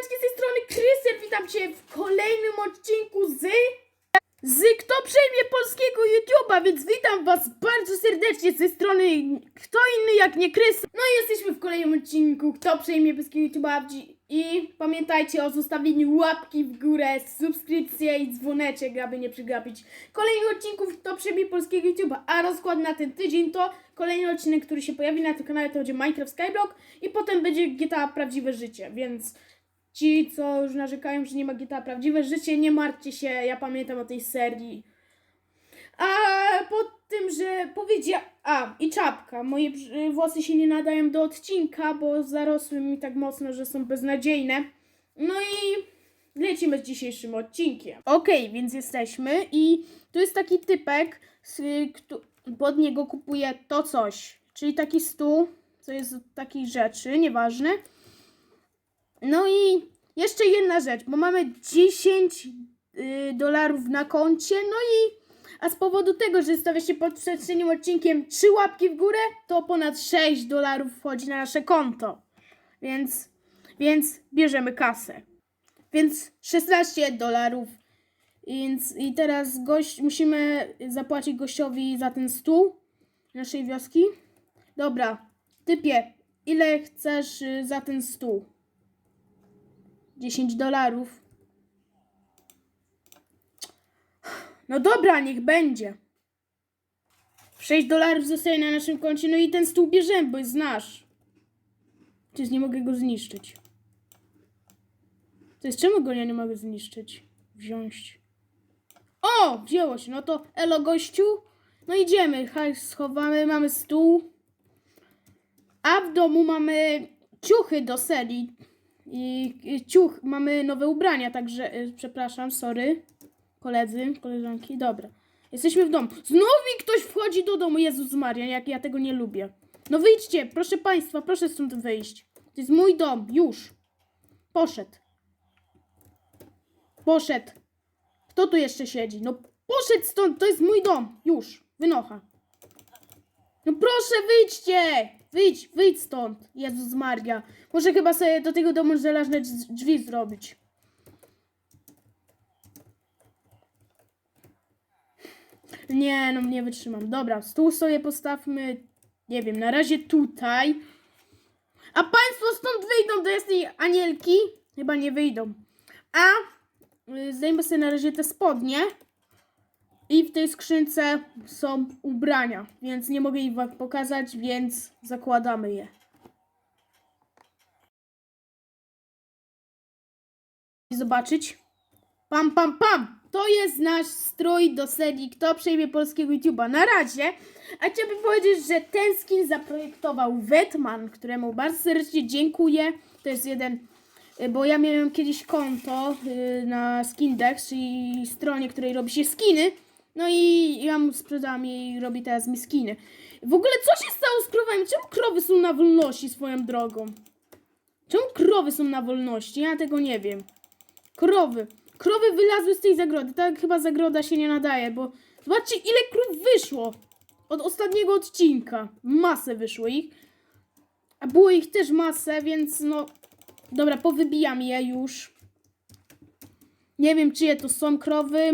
Siemaneczki, z tej strony Krystian, witam Cię w kolejnym odcinku z... Z Kto Przejmie Polskiego YouTube'a, więc witam Was bardzo serdecznie z tej strony kto inny jak nie Krystian. No i jesteśmy w kolejnym odcinku Kto Przejmie Polskiego YouTube'a. I pamiętajcie o zostawieniu łapki w górę, subskrypcję i dzwoneczek, aby nie przegapić kolejnych odcinków Kto Przejmie Polskiego YouTube'a, a rozkład na ten tydzień to kolejny odcinek, który się pojawi na tym kanale, to będzie Minecraft Skyblock i potem będzie GTA Prawdziwe Życie, więc ci, co już narzekają, że nie ma GTA Prawdziwe Życie, nie martwcie się, ja pamiętam o tej serii. A po tym, że powiedział... A, i czapka. Moje włosy się nie nadają do odcinka, bo zarosły mi tak mocno, że są beznadziejne. No i lecimy z dzisiejszym odcinkiem. Okej, więc jesteśmy i tu jest taki typek, pod niego kupuję to coś. Czyli taki stół, co jest od takich rzeczy, nieważne. No i jeszcze jedna rzecz, bo mamy 10 y, dolarów na koncie, no i a z powodu tego, że stawiacie pod poprzednim odcinkiem 3 łapki w górę, to ponad 6 dolarów wchodzi na nasze konto. Więc, więc bierzemy kasę. Więc 16 dolarów. Więc i teraz gość, musimy zapłacić gościowi za ten stół naszej wioski. Dobra, typie, ile chcesz y, za ten stół? 10 dolarów. No dobra, niech będzie. 6 dolarów zostaje na naszym koncie, no i ten stół bierzemy, bo jest nasz. Przecież nie mogę go zniszczyć. To jest czemu go ja nie mogę zniszczyć? Wziąć. O! Wzięło się, no to elo gościu. No idziemy, hajs schowamy, mamy stół. A w domu mamy ciuchy do serii. I i ciuch, mamy nowe ubrania, także y, przepraszam, sorry. Koledzy, koleżanki, dobra. Jesteśmy w domu. Znowu mi ktoś wchodzi do domu, Jezus Maria, jak ja tego nie lubię. No wyjdźcie, proszę państwa, proszę stąd wyjść. To jest mój dom, już. Poszedł. Poszedł. Kto tu jeszcze siedzi? No poszedł stąd, to jest mój dom, już. Wynocha. No proszę, wyjdźcie! Wyjdź, wyjdź stąd. Jezus Maria. Muszę chyba sobie do tego domu żelazne drzwi- zrobić. Nie, no nie wytrzymam. Dobra, stół sobie postawmy, nie wiem, na razie tutaj. A państwo stąd wyjdą do jasnej anielki? Chyba nie wyjdą. A y, zdejmę sobie na razie te spodnie. I w tej skrzynce są ubrania, więc nie mogę ich wam pokazać, więc zakładamy je. Zobaczyć. Pam, pam, pam! To jest nasz strój do serii Kto przejmie polskiego YouTube'a na razie. A chciałbym powiedzieć, że ten skin zaprojektował Wetman, któremu bardzo serdecznie dziękuję. To jest jeden Y, bo ja miałem kiedyś konto y, na Skindex, czyli stronie, której robi się skiny. No i ja mu sprzedałam jej i robi teraz mi skiny. W ogóle co się stało z krowami? Czemu krowy są na wolności swoją drogą? Czemu krowy są na wolności? Ja tego nie wiem. Krowy. Krowy wylazły z tej zagrody. Tak chyba zagroda się nie nadaje, bo zobaczcie ile krów wyszło od ostatniego odcinka. Masę wyszło ich. A było ich też masę, więc no Dobra, powybijam je już. Nie wiem, czyje to są krowy,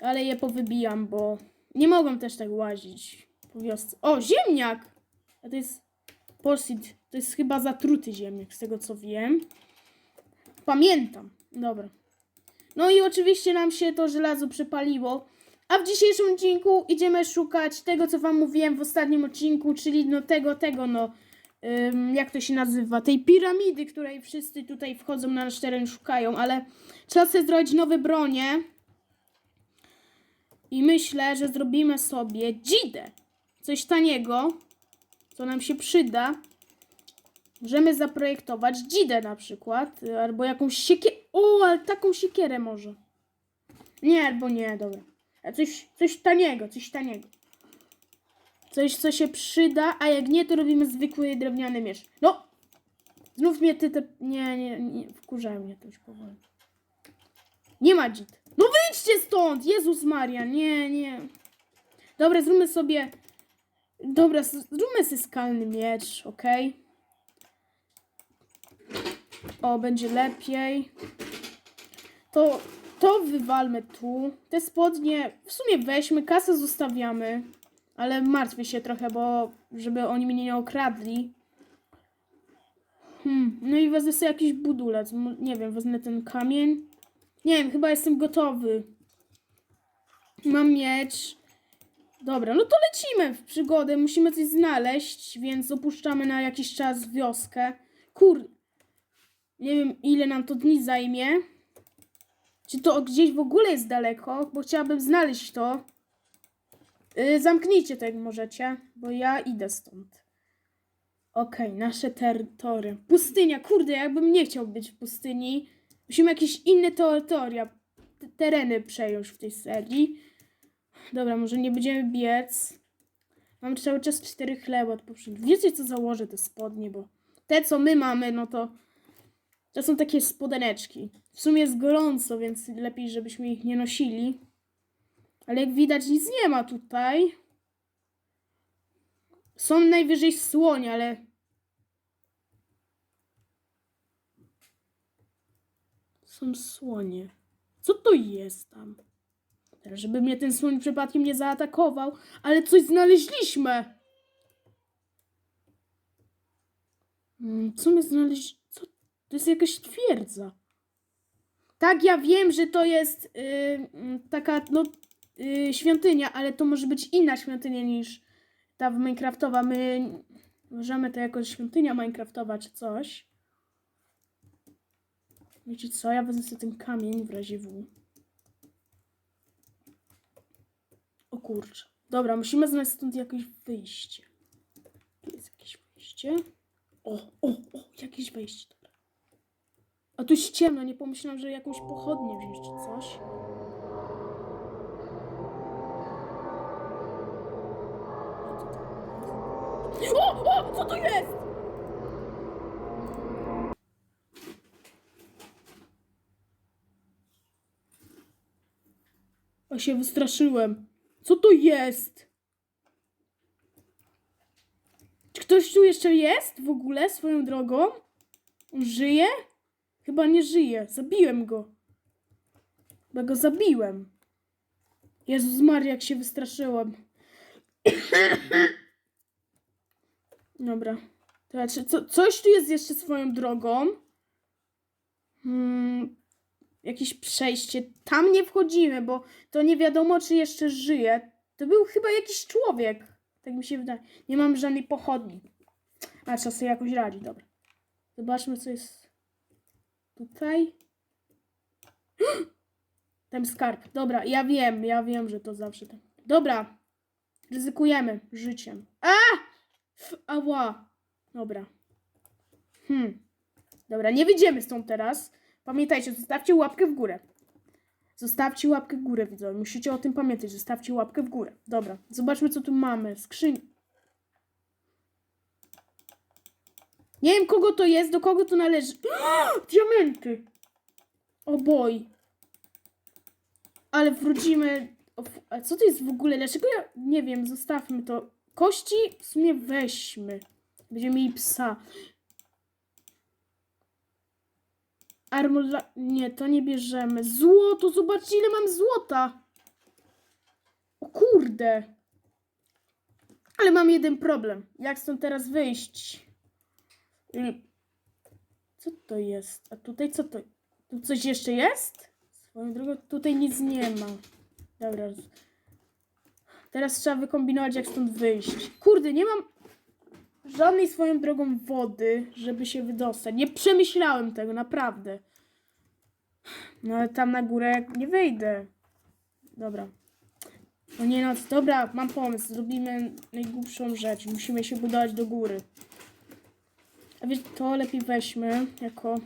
ale je powybijam, bo nie mogą też tak łazić po wiosce. O, ziemniak! A to jest porsit. To jest chyba zatruty ziemniak, z tego co wiem. Pamiętam. Dobra. No i oczywiście nam się to żelazo przepaliło. A w dzisiejszym odcinku idziemy szukać tego, co wam mówiłem w ostatnim odcinku, czyli no tego, tego, no ym, jak to się nazywa, tej piramidy, której wszyscy tutaj wchodzą na nasz teren, szukają, ale trzeba sobie zrobić nowe bronie. I myślę, że zrobimy sobie dzidę. Coś taniego, co nam się przyda. Możemy zaprojektować dzidę na przykład, albo jakąś siekierę. O, ale taką siekierę może. Nie, albo nie, dobra. Coś, coś taniego, coś taniego. Coś, co się przyda, a jak nie, to robimy zwykły drewniany miecz. No! Znów mnie ty te... Nie, nie, nie. Wkurzają mnie to już powoli. Nie ma dzid. No wyjdźcie stąd! Jezus Maria, nie, nie. Dobra, zróbmy sobie... Dobra, zróbmy sobie skalny miecz, okej? O, będzie lepiej. To, to wywalmy tu. Te spodnie w sumie weźmy, kasę zostawiamy. Ale martwię się trochę, bo żeby oni mnie nie okradli. Hmm, no i wezmę sobie jakiś budulec. Nie wiem, wezmę ten kamień. Nie wiem, chyba jestem gotowy. Mam miecz. Dobra, no to lecimy w przygodę. Musimy coś znaleźć, więc opuszczamy na jakiś czas wioskę. Kur... Nie wiem, ile nam to dni zajmie. Czy to gdzieś w ogóle jest daleko? Bo chciałabym znaleźć to. Yy, zamknijcie to, jak możecie, bo ja idę stąd. Okej, nasze terytoria. Pustynia, kurde, jakbym nie chciał być w pustyni. Musimy jakieś inne terytoria, te- tereny przejąć w tej serii. Dobra, może nie będziemy biec. Mam cały czas cztery chleby od poprzednich. Wiecie, co założę te spodnie, bo te, co my mamy, no to to są takie spodeneczki. W sumie jest gorąco, więc lepiej, żebyśmy ich nie nosili. Ale jak widać, nic nie ma tutaj. Są najwyżej słonie, ale... Są słonie. Co to jest tam? Teraz, żeby mnie ten słoń przypadkiem nie zaatakował, ale coś znaleźliśmy. Mm, Co my znaleźliśmy? Co? To jest jakaś twierdza. Tak, ja wiem, że to jest yy, taka, no, yy, świątynia, ale to może być inna świątynia niż ta w Minecraftowa. My możemy to jako świątynia Minecraftowa czy coś. Wiecie co? Ja wezmę sobie ten kamień w razie W. O kurczę. Dobra, musimy znaleźć stąd jakieś wyjście. Tu jest jakieś wyjście. O, o, o, jakieś wejście, dobra. A tu jest ciemno, nie pomyślałam, że jakąś pochodnię wziąć czy coś. O, o, co to jest? O, się wystraszyłem. Co to jest? Czy ktoś tu jeszcze jest w ogóle swoją drogą? Żyje? Chyba nie żyje. Zabiłem go. Chyba go zabiłem. Jezus Maria, jak się wystraszyłem. Dobra. To znaczy, co, coś tu jest jeszcze swoją drogą. Hmm, jakieś przejście. Tam nie wchodzimy, bo to nie wiadomo, czy jeszcze żyje. To był chyba jakiś człowiek. Tak mi się wydaje. Nie mam żadnej pochodni. A trzeba sobie jakoś radzi, dobra. Zobaczmy, co jest tutaj. Tam skarb. Dobra, ja wiem, ja wiem, że to zawsze tak. Dobra. Ryzykujemy życiem. A! Ała. Dobra. Hmm. Dobra, nie wyjdziemy stąd teraz. Pamiętajcie, zostawcie łapkę w górę. Zostawcie łapkę w górę, widzowie. Musicie o tym pamiętać. Zostawcie łapkę w górę. Dobra, zobaczmy, co tu mamy. Skrzyń. Nie wiem, kogo to jest, do kogo to należy. Diamenty! O boj. Ale wrócimy. A co to jest w ogóle? Dlaczego ja. Nie wiem, zostawmy to. Kości w sumie weźmy. Będziemy mieli psa. Armor dla... Nie, to nie bierzemy. Złoto, zobaczcie ile mam złota. O kurde. Ale mam jeden problem. Jak stąd teraz wyjść? Y, Co to jest? A tutaj co to? Tu coś jeszcze jest? Swoją drogą tutaj nic nie ma. Dobra. Teraz trzeba wykombinować jak stąd wyjść. Kurde, nie mam żadnej swoją drogą wody, żeby się wydostać. Nie przemyślałem tego, naprawdę. No ale tam na górę nie wejdę. Dobra. No nie no, dobra, mam pomysł. Zrobimy najgłupszą rzecz. Musimy się budować do góry. A wiesz, to lepiej weźmy jako...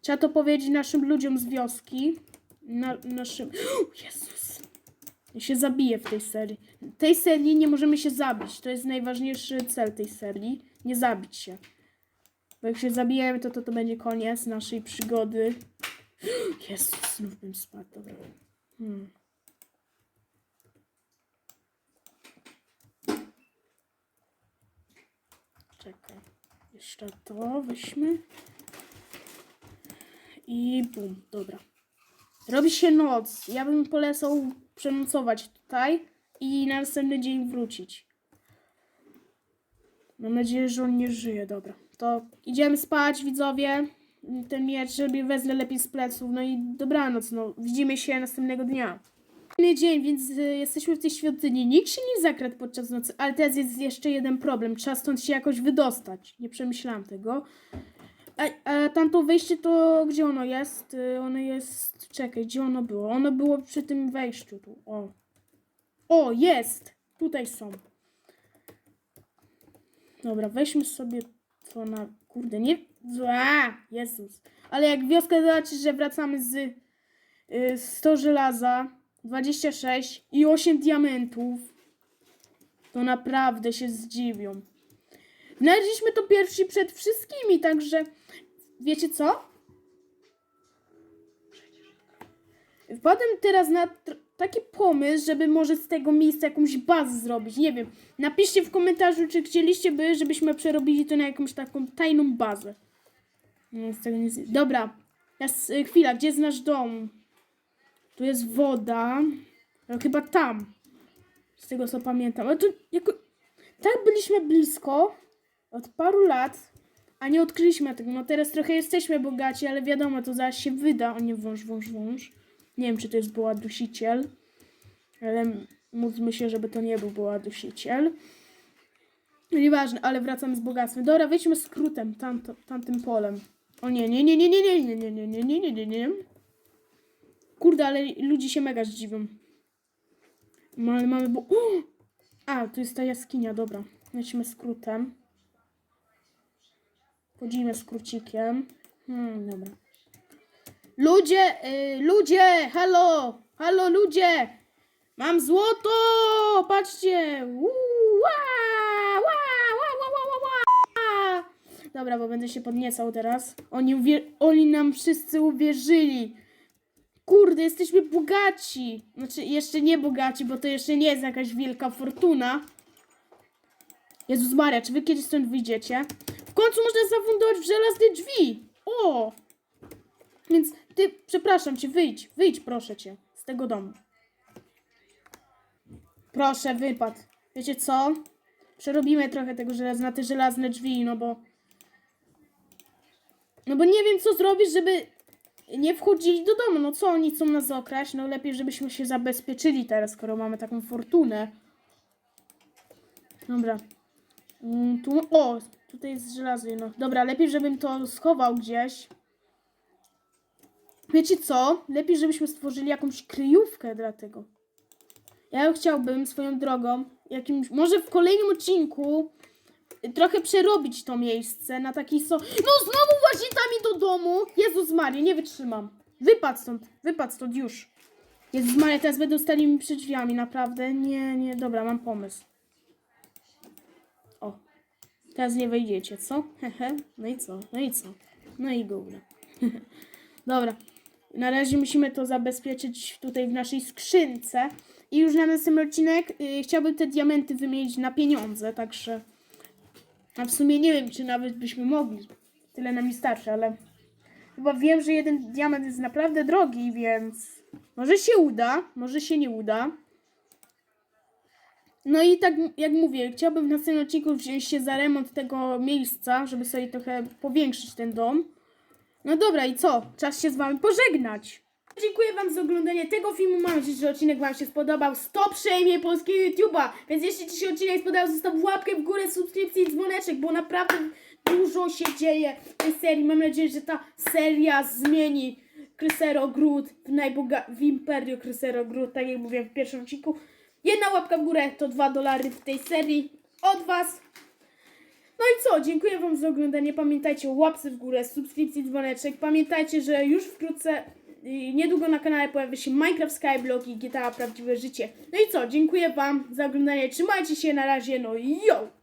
Trzeba to powiedzieć naszym ludziom z wioski. Na, naszym... Jezus! Się zabiję w tej serii. Tej serii nie możemy się zabić. To jest najważniejszy cel tej serii. Nie zabić się. Bo jak się zabijemy, to to, to będzie koniec naszej przygody. Jezus, znów bym spadł. Dobra. Hmm. Czekaj. Jeszcze to weźmy. I bum, dobra. Robi się noc. Ja bym polecał przenocować tutaj i na następny dzień wrócić. Mam nadzieję, że on nie żyje, dobra. To idziemy spać, widzowie. Ten miecz sobie wezmę lepiej z pleców. No i dobranoc, no. Widzimy się następnego dnia. Inny dzień, więc y, jesteśmy w tej świątyni. Nikt się nie zakradł podczas nocy, ale teraz jest jeszcze jeden problem. Trzeba stąd się jakoś wydostać. Nie przemyślałam tego. A, a tamto wejście to gdzie ono jest? Y, Ono jest. Czekaj, gdzie ono było? Ono było przy tym wejściu tu. O. O, jest! Tutaj są. Dobra, weźmy sobie to na. Kurde, nie. A, Jezus. Ale jak wioska zobaczy, że wracamy z y, 100 żelaza, 26 i 8 diamentów, to naprawdę się zdziwią. Znaleźliśmy to pierwsi przed wszystkimi, także wiecie co? Wpadłem teraz na taki pomysł, żeby może z tego miejsca jakąś bazę zrobić. Nie wiem. Napiszcie w komentarzu, czy chcieliście by, żebyśmy przerobili to na jakąś taką tajną bazę. No, z tego nie. Dobra. Teraz, y, chwila, gdzie jest nasz dom? Tu jest woda. No, chyba tam. Z tego co pamiętam. Ale tu jako... Tak byliśmy blisko od paru lat, a nie odkryliśmy tego. No teraz trochę jesteśmy bogaci, ale wiadomo, to zaraz się wyda. O nie, wąż, wąż, wąż. Nie wiem, czy to jest była dusiciel, ale módlmy się, żeby to nie był była dusiciel. Nieważne, ale wracamy z bogactwem. Dobra, wejdźmy skrótem tamto, tamtym polem. O nie, nie, nie, nie, nie, nie, nie, nie, nie, nie, nie, nie, nie. Kurde, ale ludzie się mega zdziwią. Mamy, mamy, bo... A, tu jest ta jaskinia, dobra. Lecimy skrótem. Chodzimy skrócikiem. Hmm, dobra. Ludzie, y, ludzie, halo, halo ludzie. Mam złoto, patrzcie. Uuu, ła, ła, ła, ła, ła. Dobra, bo będę się podniecał teraz. Oni, oni nam wszyscy uwierzyli. Kurde, jesteśmy bogaci. Znaczy, jeszcze nie bogaci, bo to jeszcze nie jest jakaś wielka fortuna. Jezus Maria, czy wy kiedyś stąd wyjdziecie? Końcu można zafundować w żelazne drzwi. O! Więc ty, przepraszam cię, wyjdź, wyjdź proszę cię z tego domu. Proszę, wypad. Wiecie co? Przerobimy trochę tego żelaza na te żelazne drzwi, no bo... No bo nie wiem, co zrobić, żeby nie wchodzili do domu. No co, oni chcą nas okraść? No lepiej, żebyśmy się zabezpieczyli teraz, skoro mamy taką fortunę. Dobra. Mm, tu, o, tutaj jest żelazo jedno. Dobra, lepiej, żebym to schował gdzieś. Wiecie co? Lepiej, żebyśmy stworzyli jakąś kryjówkę dla tego. Ja chciałbym swoją drogą, jakimś, może w kolejnym odcinku trochę przerobić to miejsce na taki so... No znowu łazitami do domu! Jezus Maria, nie wytrzymam. Wypadł stąd, wypadł stąd już. Jezus Maria, teraz będą stali mi przy drzwiami, naprawdę. Nie, nie, dobra, mam pomysł. Teraz nie wejdziecie, co? Hehe, no i co, no i co? No i gówno. Dobra, na razie musimy to zabezpieczyć tutaj w naszej skrzynce. I już na następny odcinek y, chciałbym te diamenty wymienić na pieniądze, także... A w sumie nie wiem, czy nawet byśmy mogli. Tyle nam nie starczy, ale... Chyba wiem, że jeden diament jest naprawdę drogi, więc... Może się uda, może się nie uda. No i tak jak mówię, chciałbym w następnym odcinku wziąć się za remont tego miejsca, żeby sobie trochę powiększyć ten dom. No dobra, i co? Czas się z wami pożegnać. Dziękuję wam za oglądanie tego filmu. Mam nadzieję, że odcinek wam się spodobał. Stop przejmie polskiego YouTube'a. Więc jeśli ci się odcinek spodobał, zostaw łapkę w górę, subskrypcję i dzwoneczek, bo naprawdę dużo się dzieje w tej serii. Mam nadzieję, że ta seria zmieni Krysero Gród w, najboga- w Imperio Krysero Gród, tak jak mówiłem w pierwszym odcinku. Jedna łapka w górę to 2 dolary w tej serii od was. No i co? Dziękuję Wam za oglądanie. Pamiętajcie o łapce w górę, subskrypcji, dzwoneczek. Pamiętajcie, że już wkrótce, y, niedługo na kanale pojawi się Minecraft Skyblock i GTA Prawdziwe Życie. No i co? Dziękuję Wam za oglądanie. Trzymajcie się na razie. No i yo!